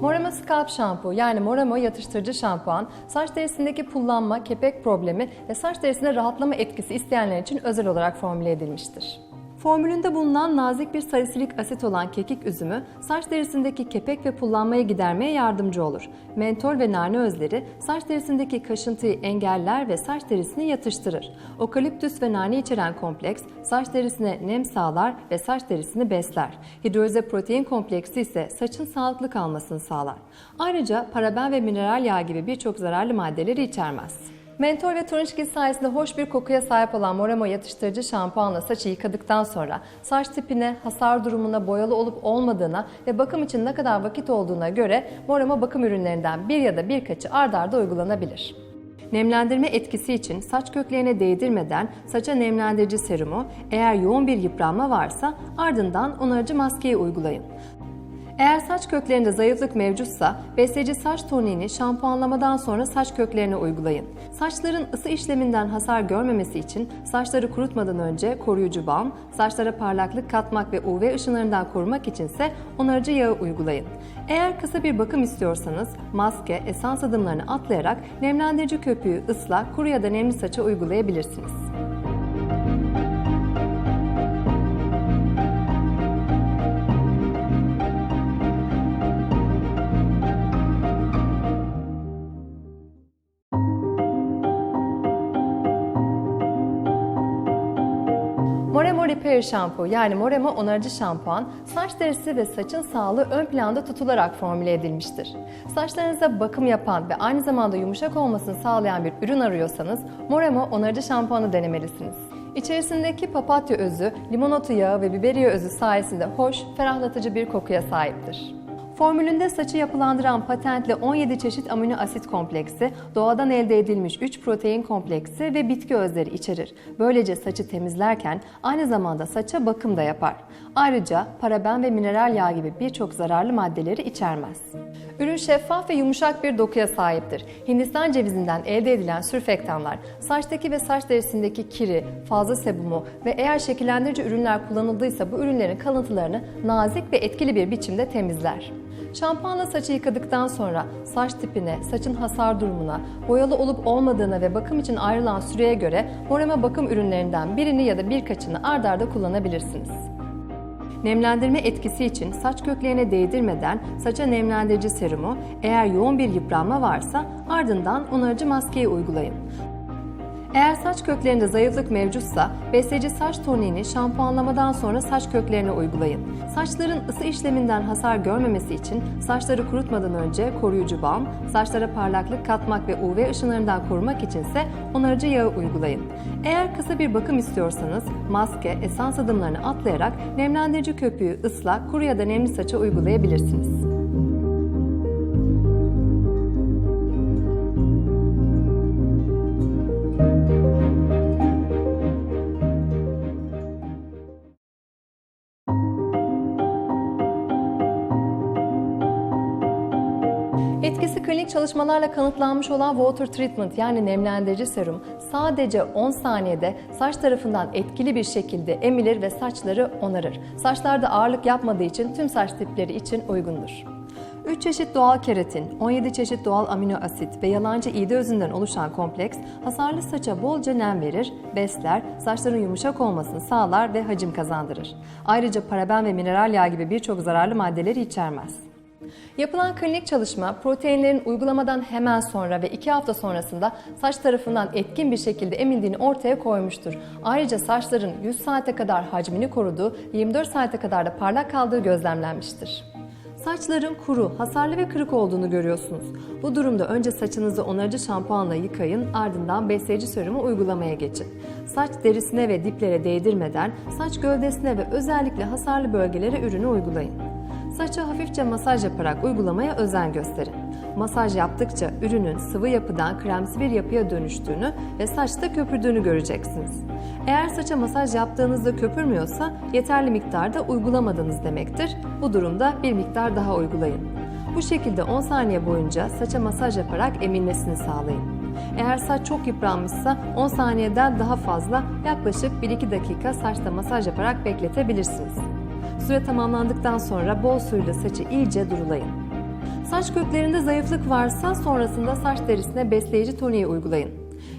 Morama Scalp Shampoo yani Morama yatıştırıcı şampuan, saç derisindeki pullanma, kepek problemi ve saç derisine rahatlama etkisi isteyenler için özel olarak formüle edilmiştir. Formülünde bulunan nazik bir salisilik asit olan kekik üzümü saç derisindeki kepek ve pullanmayı gidermeye yardımcı olur. Mentol ve nane özleri saç derisindeki kaşıntıyı engeller ve saç derisini yatıştırır. Okaliptüs ve nane içeren kompleks saç derisine nem sağlar ve saç derisini besler. Hidrolize protein kompleksi ise saçın sağlıklı kalmasını sağlar. Ayrıca paraben ve mineral yağ gibi birçok zararlı maddeleri içermez. Mentol ve turunçgil sayesinde hoş bir kokuya sahip olan Moramo yatıştırıcı şampuanla saçı yıkadıktan sonra saç tipine, hasar durumuna, boyalı olup olmadığına ve bakım için ne kadar vakit olduğuna göre Moramo bakım ürünlerinden bir ya da birkaçı ard arda uygulanabilir. Nemlendirme etkisi için saç köklerine değdirmeden saça nemlendirici serumu, eğer yoğun bir yıpranma varsa ardından onarıcı maskeyi uygulayın. Eğer saç köklerinde zayıflık mevcutsa besleyici saç toniğini şampuanlamadan sonra saç köklerine uygulayın. Saçların ısı işleminden hasar görmemesi için saçları kurutmadan önce koruyucu balm, saçlara parlaklık katmak ve UV ışınlarından korumak içinse onarıcı yağı uygulayın. Eğer kısa bir bakım istiyorsanız maske, esans adımlarını atlayarak nemlendirici köpüğü ıslak, kuru ya da nemli saça uygulayabilirsiniz. Repair Shampoo yani Moremo onarıcı şampuan, saç derisi ve saçın sağlığı ön planda tutularak formüle edilmiştir. Saçlarınıza bakım yapan ve aynı zamanda yumuşak olmasını sağlayan bir ürün arıyorsanız Moremo onarıcı şampuanı denemelisiniz. İçerisindeki papatya özü, limonotu yağı ve biberiye özü sayesinde hoş, ferahlatıcı bir kokuya sahiptir. Formülünde saçı yapılandıran patentli 17 çeşit amino asit kompleksi, doğadan elde edilmiş 3 protein kompleksi ve bitki özleri içerir. Böylece saçı temizlerken aynı zamanda saça bakım da yapar. Ayrıca paraben ve mineral yağ gibi birçok zararlı maddeleri içermez. Ürün şeffaf ve yumuşak bir dokuya sahiptir. Hindistan cevizinden elde edilen sürfektanlar, saçtaki ve saç derisindeki kiri, fazla sebumu ve eğer şekillendirici ürünler kullanıldıysa bu ürünlerin kalıntılarını nazik ve etkili bir biçimde temizler. Şampuanla saçı yıkadıktan sonra saç tipine, saçın hasar durumuna, boyalı olup olmadığına ve bakım için ayrılan süreye göre Morema bakım ürünlerinden birini ya da birkaçını ard arda kullanabilirsiniz. Nemlendirme etkisi için saç köklerine değdirmeden saça nemlendirici serumu, eğer yoğun bir yıpranma varsa ardından onarıcı maskeyi uygulayın. Eğer saç köklerinde zayıflık mevcutsa besleyici saç toniğini şampuanlamadan sonra saç köklerine uygulayın. Saçların ısı işleminden hasar görmemesi için saçları kurutmadan önce koruyucu balm, saçlara parlaklık katmak ve UV ışınlarından korumak içinse onarıcı yağı uygulayın. Eğer kısa bir bakım istiyorsanız maske, esans adımlarını atlayarak nemlendirici köpüğü ıslak, kuru ya da nemli saça uygulayabilirsiniz. Çalışmalarla kanıtlanmış olan water treatment yani nemlendirici serum sadece 10 saniyede saç tarafından etkili bir şekilde emilir ve saçları onarır. Saçlarda ağırlık yapmadığı için tüm saç tipleri için uygundur. 3 çeşit doğal keratin, 17 çeşit doğal amino asit ve yalancı iğde özünden oluşan kompleks hasarlı saça bolca nem verir, besler, saçların yumuşak olmasını sağlar ve hacim kazandırır. Ayrıca paraben ve mineral yağ gibi birçok zararlı maddeleri içermez. Yapılan klinik çalışma proteinlerin uygulamadan hemen sonra ve 2 hafta sonrasında saç tarafından etkin bir şekilde emildiğini ortaya koymuştur. Ayrıca saçların 100 saate kadar hacmini koruduğu, 24 saate kadar da parlak kaldığı gözlemlenmiştir. Saçların kuru, hasarlı ve kırık olduğunu görüyorsunuz. Bu durumda önce saçınızı onarıcı şampuanla yıkayın, ardından besleyici serumu uygulamaya geçin. Saç derisine ve diplere değdirmeden saç gövdesine ve özellikle hasarlı bölgelere ürünü uygulayın. Saça hafifçe masaj yaparak uygulamaya özen gösterin. Masaj yaptıkça ürünün sıvı yapıdan kremsi bir yapıya dönüştüğünü ve saçta köpürdüğünü göreceksiniz. Eğer saça masaj yaptığınızda köpürmüyorsa yeterli miktarda uygulamadınız demektir. Bu durumda bir miktar daha uygulayın. Bu şekilde 10 saniye boyunca saça masaj yaparak emilmesini sağlayın. Eğer saç çok yıpranmışsa 10 saniyeden daha fazla yaklaşık 1-2 dakika saçta masaj yaparak bekletebilirsiniz. Süre tamamlandıktan sonra bol suyla saçı iyice durulayın. Saç köklerinde zayıflık varsa sonrasında saç derisine besleyici toniği uygulayın.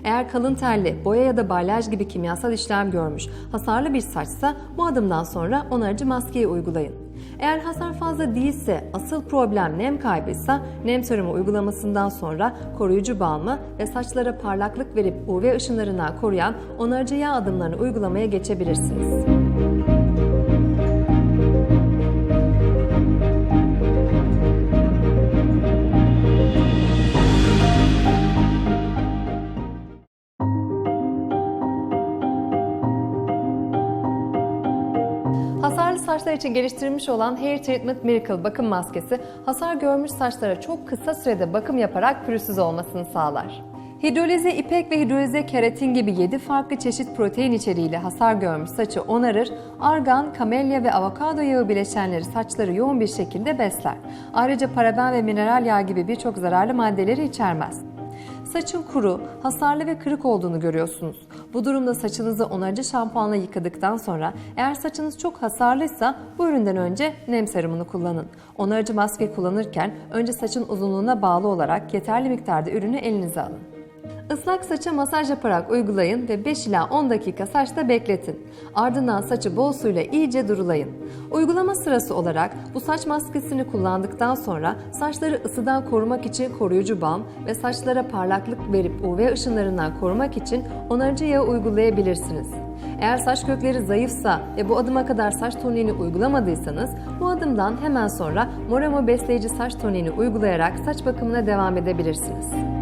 Eğer kalın telli, boya ya da balyaj gibi kimyasal işlem görmüş, hasarlı bir saçsa bu adımdan sonra onarıcı maskeyi uygulayın. Eğer hasar fazla değilse, asıl problem nem kaybıysa nem serumu uygulamasından sonra koruyucu balmı ve saçlara parlaklık verip UV ışınlarından koruyan onarıcı yağ adımlarını uygulamaya geçebilirsiniz. Hasarlı için geliştirilmiş olan Hair Treatment Miracle bakım maskesi hasar görmüş saçlara çok kısa sürede bakım yaparak pürüzsüz olmasını sağlar. Hidrolize ipek ve hidrolize keratin gibi 7 farklı çeşit protein içeriğiyle hasar görmüş saçı onarır, argan, kamelya ve avokado yağı bileşenleri saçları yoğun bir şekilde besler. Ayrıca paraben ve mineral yağ gibi birçok zararlı maddeleri içermez. Saçın kuru, hasarlı ve kırık olduğunu görüyorsunuz. Bu durumda saçınızı onarıcı şampuanla yıkadıktan sonra eğer saçınız çok hasarlıysa bu üründen önce nem serumunu kullanın. Onarıcı maske kullanırken önce saçın uzunluğuna bağlı olarak yeterli miktarda ürünü elinize alın. Islak saça masaj yaparak uygulayın ve 5 ila 10 dakika saçta bekletin. Ardından saçı bol suyla iyice durulayın. Uygulama sırası olarak bu saç maskesini kullandıktan sonra saçları ısıdan korumak için koruyucu balm ve saçlara parlaklık verip UV ışınlarından korumak için onarıcı yağı uygulayabilirsiniz. Eğer saç kökleri zayıfsa ve bu adıma kadar saç toniğini uygulamadıysanız bu adımdan hemen sonra Moramo besleyici saç toniğini uygulayarak saç bakımına devam edebilirsiniz.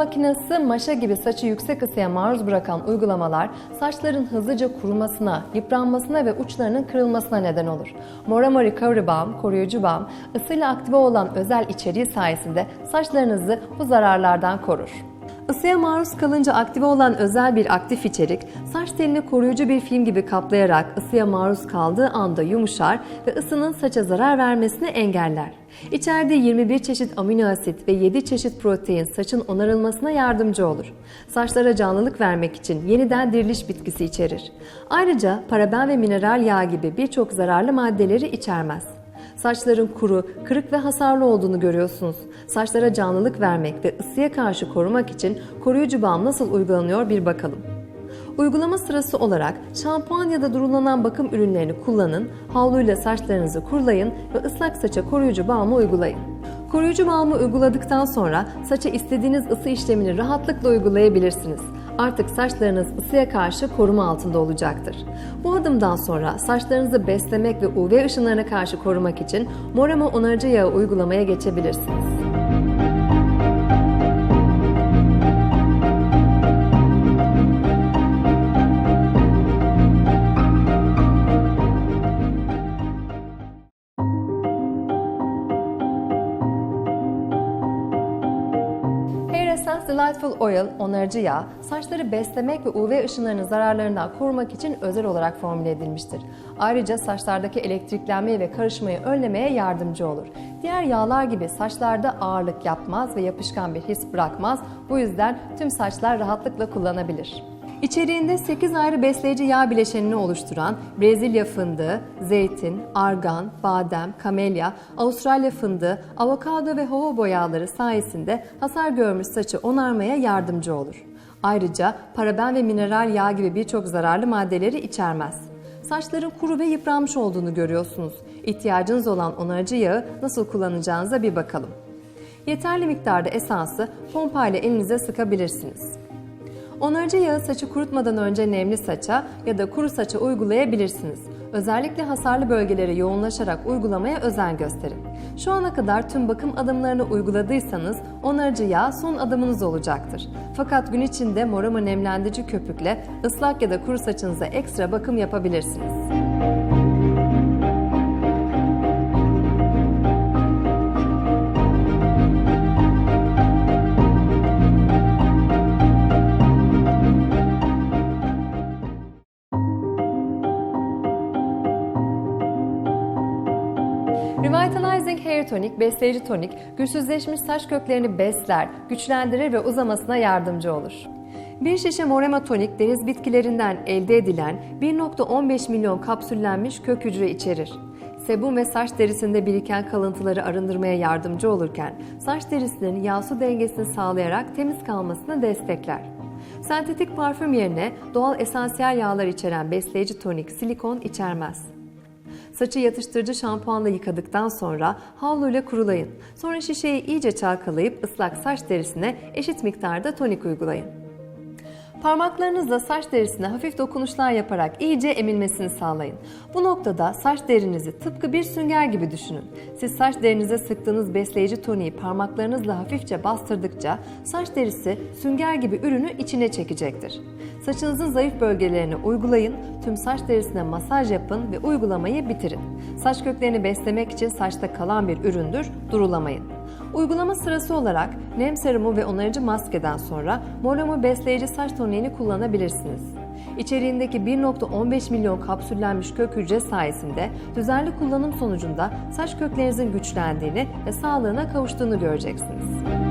Makinesi, maşa gibi saçı yüksek ısıya maruz bırakan uygulamalar saçların hızlıca kurumasına, yıpranmasına ve uçlarının kırılmasına neden olur. Morama Recovery Balm, koruyucu balm, ısıyla aktive olan özel içeriği sayesinde saçlarınızı bu zararlardan korur. Isıya maruz kalınca aktive olan özel bir aktif içerik, saç telini koruyucu bir film gibi kaplayarak ısıya maruz kaldığı anda yumuşar ve ısının saça zarar vermesini engeller. İçerdiği 21 çeşit amino asit ve 7 çeşit protein saçın onarılmasına yardımcı olur. Saçlara canlılık vermek için yeniden diriliş bitkisi içerir. Ayrıca paraben ve mineral yağ gibi birçok zararlı maddeleri içermez. Saçların kuru, kırık ve hasarlı olduğunu görüyorsunuz. Saçlara canlılık vermek ve ısıya karşı korumak için koruyucu balm nasıl uygulanıyor bir bakalım. Uygulama sırası olarak şampuan ya da durulanan bakım ürünlerini kullanın, havluyla saçlarınızı kurulayın ve ıslak saça koruyucu balmı uygulayın. Koruyucu balmı uyguladıktan sonra saça istediğiniz ısı işlemini rahatlıkla uygulayabilirsiniz. Artık saçlarınız ısıya karşı koruma altında olacaktır. Bu adımdan sonra saçlarınızı beslemek ve UV ışınlarına karşı korumak için Morama onarıcı yağı uygulamaya geçebilirsiniz. Delightful Oil, onarıcı yağ, saçları beslemek ve UV ışınlarının zararlarından korumak için özel olarak formüle edilmiştir. Ayrıca saçlardaki elektriklenmeyi ve karışmayı önlemeye yardımcı olur. Diğer yağlar gibi saçlarda ağırlık yapmaz ve yapışkan bir his bırakmaz. Bu yüzden tüm saçlar rahatlıkla kullanabilir. İçeriğinde 8 ayrı besleyici yağ bileşenini oluşturan Brezilya fındığı, zeytin, argan, badem, kamelya, Avustralya fındığı, avokado ve jojoba yağları sayesinde hasar görmüş saçı onarmaya yardımcı olur. Ayrıca paraben ve mineral yağ gibi birçok zararlı maddeleri içermez. Saçların kuru ve yıpranmış olduğunu görüyorsunuz. İhtiyacınız olan onarıcı yağı nasıl kullanacağınıza bir bakalım. Yeterli miktarda esansı pompa ile elinize sıkabilirsiniz. Onarıcı yağı saçı kurutmadan önce nemli saça ya da kuru saça uygulayabilirsiniz. Özellikle hasarlı bölgelere yoğunlaşarak uygulamaya özen gösterin. Şu ana kadar tüm bakım adımlarını uyguladıysanız onarıcı yağ son adımınız olacaktır. Fakat gün içinde morama nemlendirici köpükle ıslak ya da kuru saçınıza ekstra bakım yapabilirsiniz. Tonic, besleyici tonik, güçsüzleşmiş saç köklerini besler, güçlendirir ve uzamasına yardımcı olur. Bir şişe Morema tonik deniz bitkilerinden elde edilen 1.15 milyon kapsüllenmiş kök hücre içerir. Sebum ve saç derisinde biriken kalıntıları arındırmaya yardımcı olurken saç derisinin yağ-su dengesini sağlayarak temiz kalmasını destekler. Sentetik parfüm yerine doğal esansiyel yağlar içeren besleyici tonik silikon içermez. Saçı yatıştırıcı şampuanla yıkadıktan sonra havluyla kurulayın. Sonra şişeyi iyice çalkalayıp ıslak saç derisine eşit miktarda tonik uygulayın. Parmaklarınızla saç derisine hafif dokunuşlar yaparak iyice emilmesini sağlayın. Bu noktada saç derinizi tıpkı bir sünger gibi düşünün. Siz saç derinize sıktığınız besleyici toniği parmaklarınızla hafifçe bastırdıkça saç derisi sünger gibi ürünü içine çekecektir. Saçınızın zayıf bölgelerine uygulayın, tüm saç derisine masaj yapın ve uygulamayı bitirin. Saç köklerini beslemek için saçta kalan bir üründür, durulamayın. Uygulama sırası olarak nem serumu ve onarıcı maskeden sonra Moramo besleyici saç toniğini kullanabilirsiniz. İçeriğindeki 1.15 milyon kapsüllenmiş kök hücre sayesinde düzenli kullanım sonucunda saç köklerinizin güçlendiğini ve sağlığına kavuştuğunu göreceksiniz.